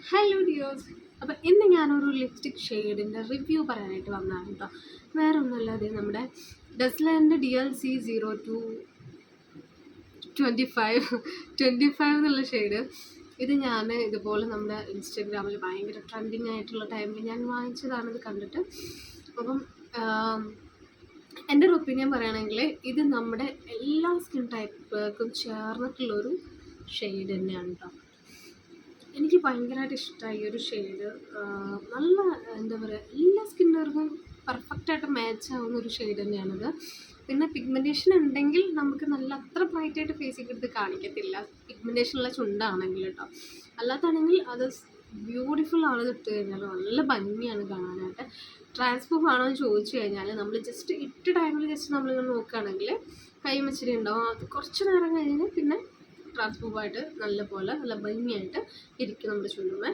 Hello ഡിയോസ് അപ്പോൾ ഇന്ന് ഞാനൊരു ലിപ്സ്റ്റിക് ഷെയ്ഡിന്റെ റിവ്യൂ പറയാനായിട്ട് വന്നതാണ് കേട്ടോ വേറെ ഒന്നുമല്ലാതെ നമ്മുടെ ഡസ്ലാൻഡ് D L C zero two twenty five twenty five എന്നുള്ള ഷെയ്ഡ് ഇത് ഞാൻ ഇതുപോലെ നമ്മുടെ ഇൻസ്റ്റഗ്രാമിൽ ഭയങ്കര ട്രെൻഡിങ് ആയിട്ടുള്ള ടൈമിൽ ഞാൻ വാങ്ങിച്ചതാണ് ഇത് കണ്ടിട്ട്. അപ്പം എന്റെ ഒരു ഒപ്പീനിയൻ പറയുകയാണെങ്കിൽ ഇത് നമ്മുടെ എല്ലാ സ്കിൻ ടൈപ്പുകൾക്കും ചേർന്നിട്ടുള്ളൊരു ഷെയ്ഡ് തന്നെയാണ് കേട്ടോ എനിക്ക് ഭയങ്കരമായിട്ട് ഇഷ്ടമായി ഈ ഒരു ഷെയ്ഡ് നല്ല എന്താ പറയുക എല്ലാ സ്കിന്നുകാർക്കും പെർഫെക്റ്റായിട്ട് മാച്ച് ആവുന്ന ഒരു ഷെയ്ഡ് തന്നെയാണിത്. പിന്നെ പിഗ്മെന്റേഷൻ ഉണ്ടെങ്കിൽ നമുക്ക് നല്ല അത്ര ബ്രൈറ്റായിട്ട് ഫേസിൽ എടുത്ത് കാണിക്കത്തില്ല. പിഗ്മെന്റേഷനുള്ള ചുണ്ടാണെങ്കിൽ കേട്ടോ. അല്ലാത്താണെങ്കിൽ അത് ബ്യൂട്ടിഫുൾ ആണ് ഇട്ട് കഴിഞ്ഞാൽ നല്ല ഭംഗിയാണ് കാണാനായിട്ട്. ട്രാൻസ്ഫോം ആണോ എന്ന് ചോദിച്ചു കഴിഞ്ഞാൽ നമ്മൾ ജസ്റ്റ് ഇട്ട ടൈമിൽ ജസ്റ്റ് നമ്മളിങ്ങനെ നോക്കുകയാണെങ്കിൽ കൈമച്ചിരി ഉണ്ടാവും. അത് കുറച്ച് നേരം കഴിഞ്ഞ് പിന്നെ ട്രാൻസ്ഫോമായിട്ട് നല്ല പോലെ നല്ല ഭംഗിയായിട്ട് ഇരിക്കും നമ്മുടെ ചുണ്ടുമേ.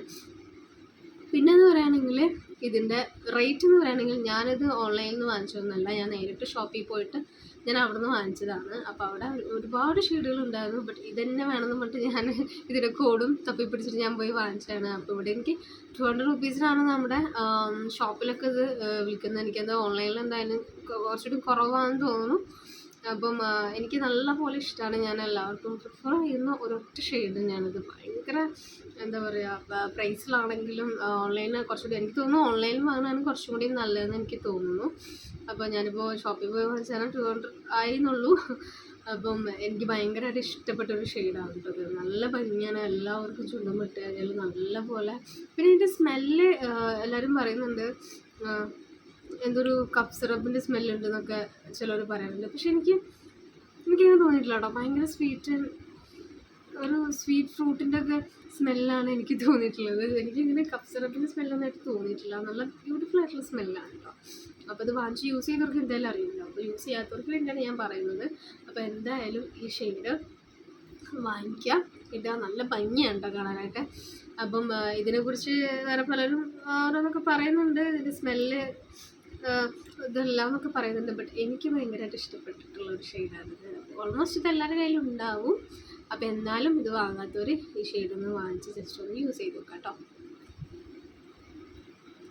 പിന്നെ എന്ന് പറയുകയാണെങ്കിൽ ഇതിന്റെ റേറ്റ് എന്ന് പറയുകയാണെങ്കിൽ ഞാനിത് ഓൺലൈനിൽ നിന്ന് വാങ്ങിച്ചതൊന്നുമല്ല ഞാൻ നേരിട്ട് ഷോപ്പിൽ പോയിട്ട് ഞാൻ അവിടെ നിന്ന് വാങ്ങിച്ചതാണ്. അപ്പോൾ അവിടെ ഒരുപാട് ഷെയ്ഡുകൾ ഉണ്ടായിരുന്നു ബട്ട് ഇതന്നെ വേണമെന്ന് പറഞ്ഞിട്ട് ഞാൻ ഇതിന്റെ കോഡും തപ്പി പിടിച്ചിട്ട് ഞാൻ പോയി വാങ്ങിച്ചതാണ്. അപ്പോൾ ഇവിടെ എനിക്ക് ടു ഹൺഡ്രഡ് റുപ്പീസിനാണ് നമ്മുടെ ഷോപ്പിലൊക്കെ ഇത് വിൽക്കുന്നത്. എനിക്കത് ഓൺലൈനിൽ എന്തായാലും കുറച്ചുകൂടി കുറവാണെന്ന് തോന്നുന്നു. അപ്പം എനിക്ക് നല്ലപോലെ ഇഷ്ടമാണ് ഞാൻ എല്ലാവർക്കും പ്രിഫർ ചെയ്യുന്ന ഒരൊറ്റ ഷെയ്ഡ് ഞാനത്. ഭയങ്കര എന്താ പറയുക പ്രൈസിലാണെങ്കിലും ഓൺലൈനിൽ കുറച്ചുകൂടി എനിക്ക് തോന്നുന്നു ഓൺലൈനിൽ വാങ്ങാനും കുറച്ചും കൂടി നല്ലതെന്ന് എനിക്ക് തോന്നുന്നു. അപ്പോൾ ഞാനിപ്പോൾ ഷോപ്പിൽ പോയി വാങ്ങിച്ചാൽ ടു ഹൺഡ്രഡ് ആയി അപ്പം എനിക്ക് ഭയങ്കരമായിട്ട് ഇഷ്ടപ്പെട്ട ഒരു ഷെയ്ഡാണ് കേട്ടത്. നല്ല ഭംഗിയാണ് എല്ലാവർക്കും ചുണ്ടും പെട്ടുകഴിഞ്ഞാൽ കഴിഞ്ഞാൽ നല്ല പോലെ പിന്നെ ഇതിന്റെ സ്മെല്ല് എല്ലാവരും പറയുന്നുണ്ട് എന്തൊരു കപ്പ് സിറപ്പിന്റെ സ്മെല്ലുണ്ട് എന്നൊക്കെ ചിലർ പറയാറുണ്ട് പക്ഷെ എനിക്ക് എനിക്കങ്ങനെ തോന്നിയിട്ടില്ല കേട്ടോ ഭയങ്കര സ്വീറ്റ് ഒരു സ്വീറ്റ് ഫ്രൂട്ടിന്റെ ഒക്കെ സ്മെല്ലാണ് എനിക്ക് തോന്നിയിട്ടുള്ളത്. എനിക്കിങ്ങനെ കപ്പ് സിറപ്പിന്റെ സ്മെല്ലൊന്നായിട്ട് തോന്നിയിട്ടില്ല. നല്ല ബ്യൂട്ടിഫുൾ ആയിട്ടുള്ള സ്മെല്ലാണ് കേട്ടോ. അപ്പോൾ ഇത് വാങ്ങിച്ച് യൂസ് ചെയ്തവർക്ക് എന്തായാലും അറിയില്ല. അപ്പോൾ യൂസ് ചെയ്യാത്തവർക്ക് വേണ്ടിയാണ് ഞാൻ പറയുന്നത്. അപ്പോൾ എന്തായാലും ഈ ഷെയ്ഡ് വാങ്ങിക്കുക ഇടുക നല്ല ഭംഗിയാണ് കേട്ടോ കാണാനായിട്ട്. അപ്പം ഇതിനെക്കുറിച്ച് വേറെ പലരും ഓരോന്നൊക്കെ പറയുന്നുണ്ട്. ഇതിന്റെ സ്മെല്ല് ഇതെല്ലാം എന്നൊക്കെ പറയുന്നുണ്ട്. ബട്ട് എനിക്ക് ഭയങ്കരമായിട്ട് ഇഷ്ടപ്പെട്ടിട്ടുള്ള ഒരു ഷെയ്ഡാണിത് ഓൾമോസ്റ്റ് ഇത്. എല്ലാവരുടെ കയ്യിലും ഉണ്ടാവും. അപ്പോൾ എന്നാലും ഇത് വാങ്ങാത്തവർ ഈ ഷെയ്ഡൊന്ന് വാങ്ങിച്ച് ജസ്റ്റ് ഒന്ന് യൂസ് ചെയ്ത് നോക്കാം കേട്ടോ